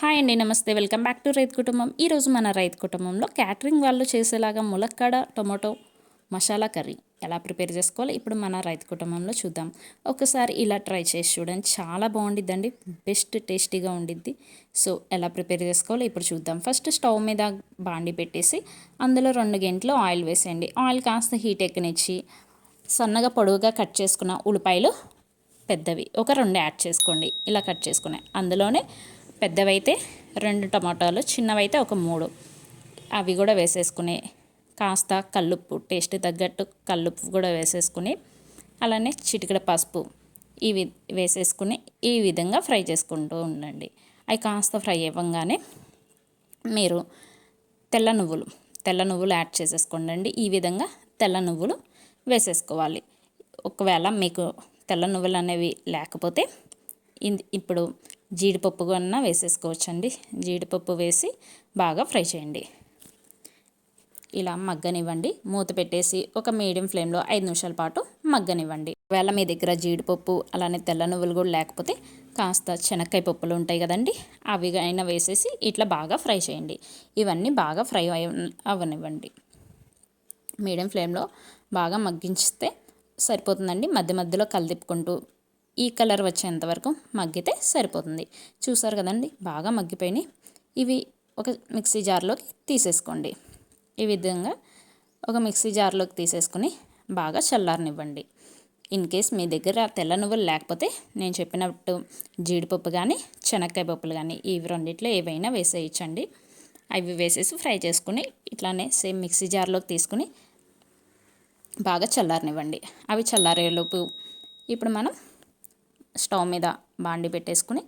Hi అండి నమస్తే. Welcome back to రైతు కుటుంబం. ఈరోజు మన రైతు కుటుంబంలో క్యాటరింగ్ వాళ్ళు చేసేలాగా ములక్కాడ టొమాటో మసాలా కర్రీ ఎలా ప్రిపేర్ చేసుకోవాలి? ఇప్పుడు మన రైతు కుటుంబంలో చూద్దాం. ఒకసారి ఇలా ట్రై చేసి చూడండి. చాలా బాగుండిద్దండి. బెస్ట్ టేస్టీగా ఉండిద్ది. సో ఎలా ప్రిపేర్ చేసుకోవాలి? ఇప్పుడు చూద్దాం. ఫస్ట్ స్టవ్ మీద బాండి పెట్టేసి అందులో రెండు గంటలు ఆయిల్ వేసేయండి. ఆయిల్ కాస్త హీట్ ఎక్కనిచ్చి సన్నగా పొడవుగా కట్ చేసుకున్న ఉల్లిపాయలు పెద్దవి. ఒక రెండు యాడ్ చేసుకోండి. ఇలా కట్ చేసుకునే. అందులోనే పెద్దవైతే రెండు టమాటాలు చిన్నవైతే ఒక మూడు. అవి కూడా వేసేసుకుని కాస్త కల్లుప్పు టేస్ట్ తగ్గట్టు కల్లుప్పు కూడా వేసేసుకుని అలానే చిటికడ పసుపు ఇవి వేసేసుకుని ఈ విధంగా ఫ్రై చేసుకుంటూ ఉండండి. అవి కాస్త ఫ్రై అవ్వగానే మీరు తెల్ల నువ్వులు తెల్ల నువ్వులు యాడ్ చేసేసుకోండి ఈ విధంగా తెల్ల నువ్వులు వేసేసుకోవాలి. ఒకవేళ మీకు తెల్ల నువ్వులు అనేవి లేకపోతే ఇప్పుడు జీడిపప్పు కన్నా వేసేసుకోవచ్చండి. జీడిపప్పు వేసి బాగా ఫ్రై చేయండి. ఇలా మగ్గనివ్వండి. మూత పెట్టేసి ఒక మీడియం ఫ్లేమ్లో ఐదు నిమిషాల పాటు మగ్గనివ్వండి. ఒకవేళ మీ దగ్గర జీడిపప్పు అలానే తెల్ల నువ్వులు కూడా లేకపోతే కాస్త శనక్కాయ పప్పులు ఉంటాయి కదండి. అవి అయినా వేసేసి ఇట్లా బాగా ఫ్రై చేయండి. ఇవన్నీ బాగా ఫ్రై అవ్వనివ్వండి. మీడియం ఫ్లేమ్లో బాగా మగ్గించితే సరిపోతుందండి. మధ్య మధ్యలో కలిదిప్పుకుంటూ ఈ కలర్ వచ్చేంత వరకు మగ్గితే సరిపోతుంది. చూసారు కదండి? బాగా మగ్గిపోయినాయి. ఇవి ఒక మిక్సీ జార్లోకి తీసేసుకోండి. ఈ విధంగా ఒక మిక్సీ జార్లోకి తీసేసుకుని బాగా చల్లారనివ్వండి. ఇన్ కేస్ మీ దగ్గర తెల్ల నువ్వులు లేకపోతే నేను చెప్పినట్టు జీడిపప్పు కానీ శనక్కాయ పప్పులు కానీ ఇవి రెండిట్లో ఏవైనా వేసేయచ్చండి. అవి వేసేసి ఫ్రై చేసుకుని ఇట్లానే సేమ్ మిక్సీ జార్లోకి తీసుకుని బాగా చల్లారనివ్వండి. అవి చల్లారేలోపు ఇప్పుడు మనం స్టవ్ మీద బాండి పెట్టేసుకుని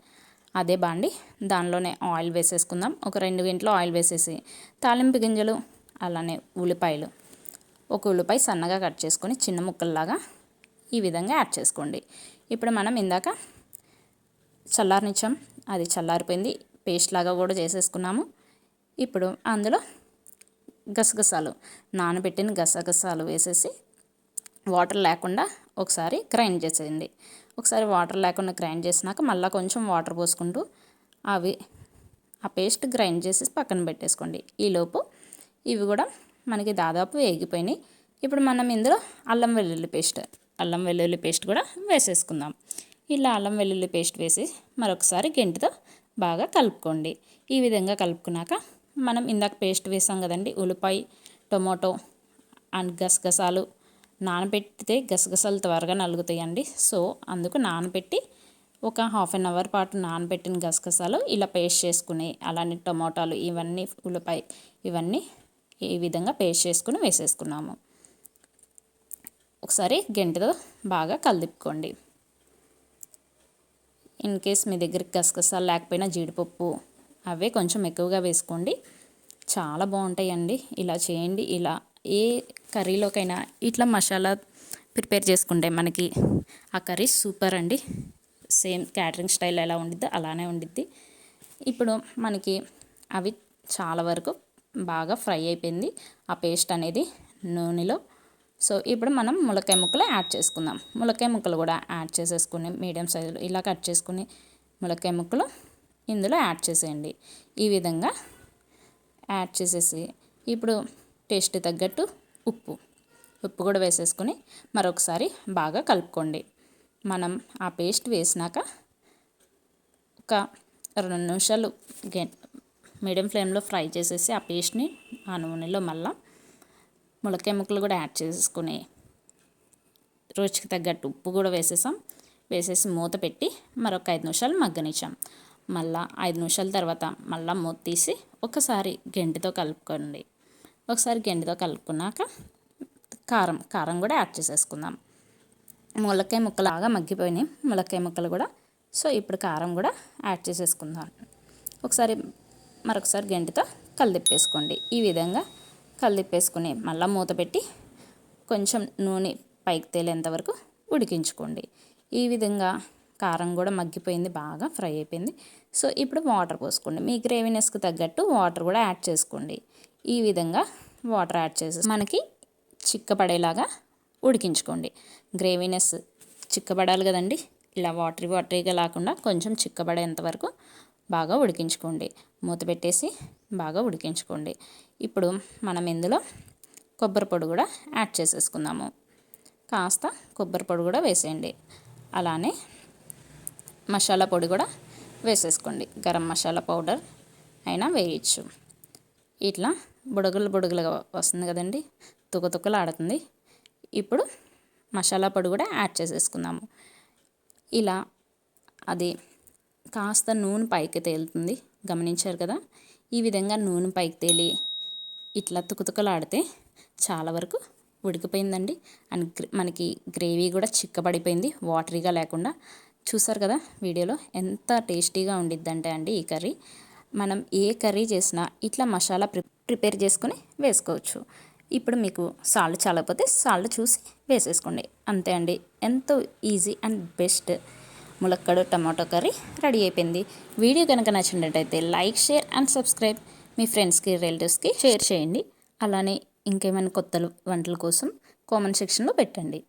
అదే బాండి దానిలోనే ఆయిల్ వేసేసుకుందాం. ఒక రెండు గంటలు ఆయిల్ వేసేసి తాలింపు గింజలు అలానే ఉల్లిపాయలు. ఒక ఉల్లిపాయ సన్నగా కట్ చేసుకొని చిన్న ముక్కల్లాగా ఈ విధంగా యాడ్ చేసుకోండి. ఇప్పుడు మనం ఇందాక చల్లారనిచ్చాం. అది చల్లారిపోయింది. పేస్ట్ లాగా కూడా చేసేసుకున్నాము. ఇప్పుడు అందులో గసగసాలు నానబెట్టిన గసగసాలు వేసేసి వాటర్ లేకుండా ఒకసారి గ్రైండ్ చేసేయండి. ఒకసారి వాటర్ లేకుండా గ్రైండ్ చేసినాక మళ్ళీ కొంచెం వాటర్ పోసుకుంటూ అవి ఆ పేస్ట్ గ్రైండ్ చేసి పక్కన పెట్టేసుకోండి. ఈలోపు ఇవి కూడా మనకి దాదాపు వేగిపోయినాయి. ఇప్పుడు మనం ఇందులో అల్లం వెల్లుల్లి పేస్ట్ అల్లం వెల్లుల్లి పేస్ట్ కూడా వేసేసుకుందాం. ఇలా అల్లం వెల్లుల్లి పేస్ట్ వేసి మరొకసారి గెంటితో బాగా కలుపుకోండి. ఈ విధంగా కలుపుకున్నాక మనం ఇందాక పేస్ట్ వేసాం కదండి ఉల్లిపాయ టొమాటో అండ్ గసగసాలు నానబెట్టితే గసగసాలు త్వరగా నలుగుతాయండి. సో అందుకు నానబెట్టి ఒక హాఫ్ అన్ అవర్ పాటు నానబెట్టిన గసగసాలు ఇలా పేస్ట్ చేసుకుని అలానే టమోటాలు ఇవన్నీ ఉల్లిపాయ ఇవన్నీ ఈ విధంగా పేస్ట్ చేసుకుని వేసేసుకున్నాము. ఒకసారి గంటతో బాగా కలిదిప్పుకోండి ఇన్ కేస్ మీ దగ్గర గసగసాలు లేకపోయినా జీడిపప్పు అవే కొంచెం ఎక్కువగా వేసుకోండి. చాలా బాగుంటాయండి. ఇలా చేయండి ఇలా ఏ కర్రీలోకైనా ఇట్లా మసాలా ప్రిపేర్ చేసుకుంటే మనకి ఆ కర్రీ సూపర్ అండి. సేమ్ క్యాటరింగ్ స్టైల్ ఎలా ఉండిద్దో అలానే ఉండిద్ది. ఇప్పుడు మనకి అవి చాలా వరకు బాగా ఫ్రై అయిపోయింది. ఆ పేస్ట్ అనేది నూనెలో. సో ఇప్పుడు మనం ములక్కాయ ముక్కలు యాడ్ చేసుకుందాం. ములక్కాయ ముక్కలు కూడా యాడ్ చేసేసుకుని మీడియం సైజులో ఇలా కట్ చేసుకుని ములక్కాయ ముక్కలు ఇందులో యాడ్ చేసేయండి. ఈ విధంగా యాడ్ చేసేసి ఇప్పుడు టేస్ట్ తగ్గట్టు ఉప్పు. ఉప్పు కూడా వేసేసుకొని మరొకసారి బాగా కలుపుకోండి. మనం ఆ పేస్ట్ వేసినాక ఒక రెండు నిమిషాలు మీడియం ఫ్లేమ్లో ఫ్రై చేసేసి ఆ పేస్ట్ని ఆ నూనెలో మళ్ళా ములకాయ ముక్కలు కూడా యాడ్ చేసేసుకుని రుచికి తగ్గట్టు ఉప్పు కూడా వేసేసాం. వేసేసి మూత పెట్టి మరొక ఐదు నిమిషాలు మగ్గనిచ్చాం. మళ్ళీ ఐదు నిమిషాల తర్వాత మళ్ళీ మూత తీసి ఒకసారి గెంటితో కలుపుకోండి. ఒకసారి గెండితో కలుపుకున్నాక కారం కారం కూడా యాడ్ చేసేసుకుందాం. ములక్కాయ ముక్కలు బాగా మగ్గిపోయినాయి. ములక్కాయ ముక్కలు కూడా. సో ఇప్పుడు కారం కూడా యాడ్ చేసేసుకుందాం. ఒకసారి మరొకసారి గంటితో కలిదిప్పేసుకోండి. ఈ విధంగా కలిదిప్పేసుకుని మళ్ళీ మూత పెట్టి కొంచెం నూనె పైకి తేలేంత వరకు ఉడికించుకోండి. ఈ విధంగా కారం కూడా మగ్గిపోయింది బాగా ఫ్రై అయిపోయింది. సో ఇప్పుడు వాటర్ పోసుకోండి. మీ గ్రేవీనెస్కి తగ్గట్టు వాటర్ కూడా యాడ్ చేసుకోండి. ఈ విధంగా వాటర్ యాడ్ చేసి మనకి చిక్కపడేలాగా ఉడికించుకోండి. గ్రేవీనెస్ చిక్కబడాలి కదండి. ఇలా వాటరీ వాటరీగా లేకుండా కొంచెం చిక్కబడేంత వరకు బాగా ఉడికించుకోండి. మూత పెట్టేసి బాగా ఉడికించుకోండి. ఇప్పుడు మనం ఇందులో కొబ్బరి పొడి కూడా యాడ్ చేసేసుకుందాము. కాస్త కొబ్బరి పొడి కూడా వేసేయండి. అలానే మసాలా పొడి కూడా వేసేసుకోండి. గరం మసాలా పౌడర్ అయినా వేయచ్చు. ఇట్లా బుడగలు బుడగలుగా వస్తుంది కదండి. తుక ఆడుతుంది ఇప్పుడు మసాలా పొడి కూడా యాడ్ చేసేసుకుందాము. ఇలా అది కాస్త నూనె పైకి తేలుతుంది. గమనించారు కదా? ఈ విధంగా నూనె పైకి తేలి ఇట్లా తుకుతుకలాడితే చాలా వరకు ఉడికిపోయిందండి. అండ్ మనకి గ్రేవీ కూడా చిక్కబడిపోయింది. వాటరీగా లేకుండా. చూసారు కదా వీడియోలో? ఎంత టేస్టీగా ఉండిద్దంటే అండి ఈ కర్రీ. మనం ఏ కర్రీ చేసినా ఇట్లా మసాలా ప్రి ప్రిపేర్ చేసుకుని వేసుకోవచ్చు. ఇప్పుడు మీకు సాల్ట్ చాలకపోతే సాల్ట్ చూసి వేసేసుకోండి. అంతే అండి. ఎంతో ఈజీ అండ్ బెస్ట్ ములక్కడు టమాటో కర్రీ రెడీ అయిపోయింది. వీడియో కనుక నచ్చినట్టయితే లైక్ షేర్ అండ్ సబ్స్క్రైబ్. మీ ఫ్రెండ్స్కి రిలేటివ్స్కి షేర్ చేయండి. అలానే ఇంకేమైనా కొత్త వంటల కోసం కామెంట్ సెక్షన్లో పెట్టండి.